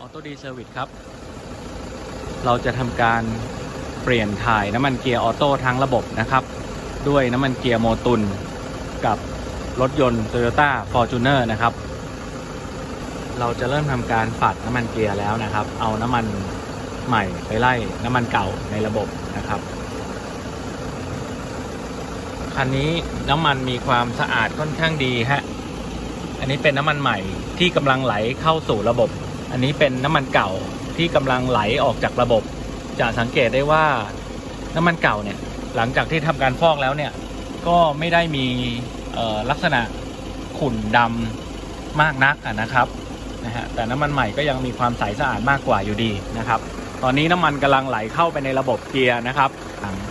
ออโต้ดีเซอร์วิสครับ เราจะทำการเปลี่ยนถ่ายน้ำมันเกียร์ออโต้ทั้งระบบนะครับ ด้วยน้ำมันเกียร์โมตุนกับรถยนต์ Toyota Fortuner นะครับ เราจะเริ่มทำการปัดน้ำมันเกียร์แล้วนะครับ เอาน้ำมันใหม่ไปไล่น้ำมันเก่าในระบบนะครับ คันนี้น้ำมันมีความสะอาดค่อนข้างดีฮะ อันนี้เป็นน้ำมันใหม่ที่กำลังไหลเข้าสู่ระบบ อันนี้เป็นน้ำมันเก่าที่กำลังไหลออกจากระบบ จะสังเกตได้ว่าน้ำมันเก่าเนี่ยหลังจากที่ทำการฟอกแล้วเนี่ยก็ไม่ได้มีลักษณะขุ่นดำมากนักะนะครับนะฮะแต่น้ำมันใหม่ก็ยังมีความใสสะอาดมากกว่าอยู่ดีนะครับ ตอนนี้น้ำมันกำลังไหลเข้าไปในระบบเกียร์นะครับ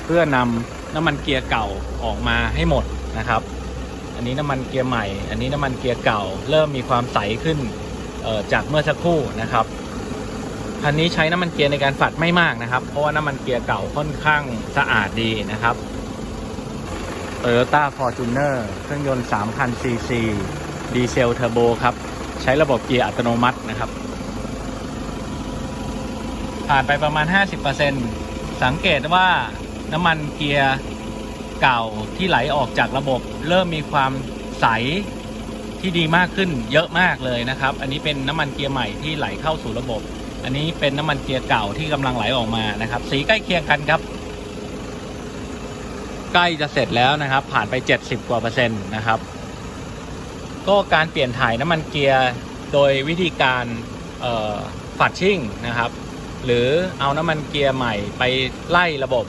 เพื่อนำน้ำมันเกียร์เก่าออกมาให้หมดนะครับ อันนี้น้ำมันเกียร์ใหม่ อันนี้น้ำมันเกียร์เก่า เริ่มมีความใสขึ้น จากเมื่อสักครู่นะครับคันนี้ใช้น้ำมันเกียร์ในการฝัดไม่มากนะครับ เพราะว่าน้ำมันเกียร์เก่าค่อนข้างสะอาดดีนะครับ Toyota Fortuner เครื่องยนต์ 3,000 ซีซี ดีเซลเทอร์โบครับ ใช้ระบบเกียร์อัตโนมัตินะครับ ผ่านไปประมาณ 50%สังเกตว่าน้ำมันเกียร์เก่าที่ไหลออกจากระบบ เริ่มมีความใส ที่ดีมากขึ้นเยอะมากเลยนะครับ อันนี้เป็นน้ำมันเกียร์ใหม่ที่ไหลเข้าสู่ระบบ อันนี้เป็นน้ำมันเกียร์เก่าที่กำลังไหลออกมานะครับ สีใกล้เคียงกันครับ ใกล้จะเสร็จแล้วนะครับ ผ่านไป 70 กว่าเปอร์เซ็นต์นะครับ ก็การเปลี่ยนถ่ายน้ำมันเกียร์โดยวิธีการฝัดชิ่งนะครับ หรือเอาน้ำมันเกียร์ใหม่ไปไล่ระบบ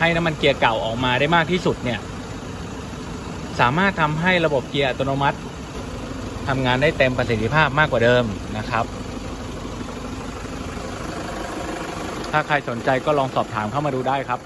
ให้น้ำมันเกียร์เก่าออกมาได้มากที่สุดเนี่ยสามารถทำให้ระบบเกียร์อัตโนมัติ ทำงานได้เต็มประสิทธิภาพมากกว่าเดิมนะครับ ถ้าใครสนใจก็ลองสอบถามเข้ามาดูได้ครับ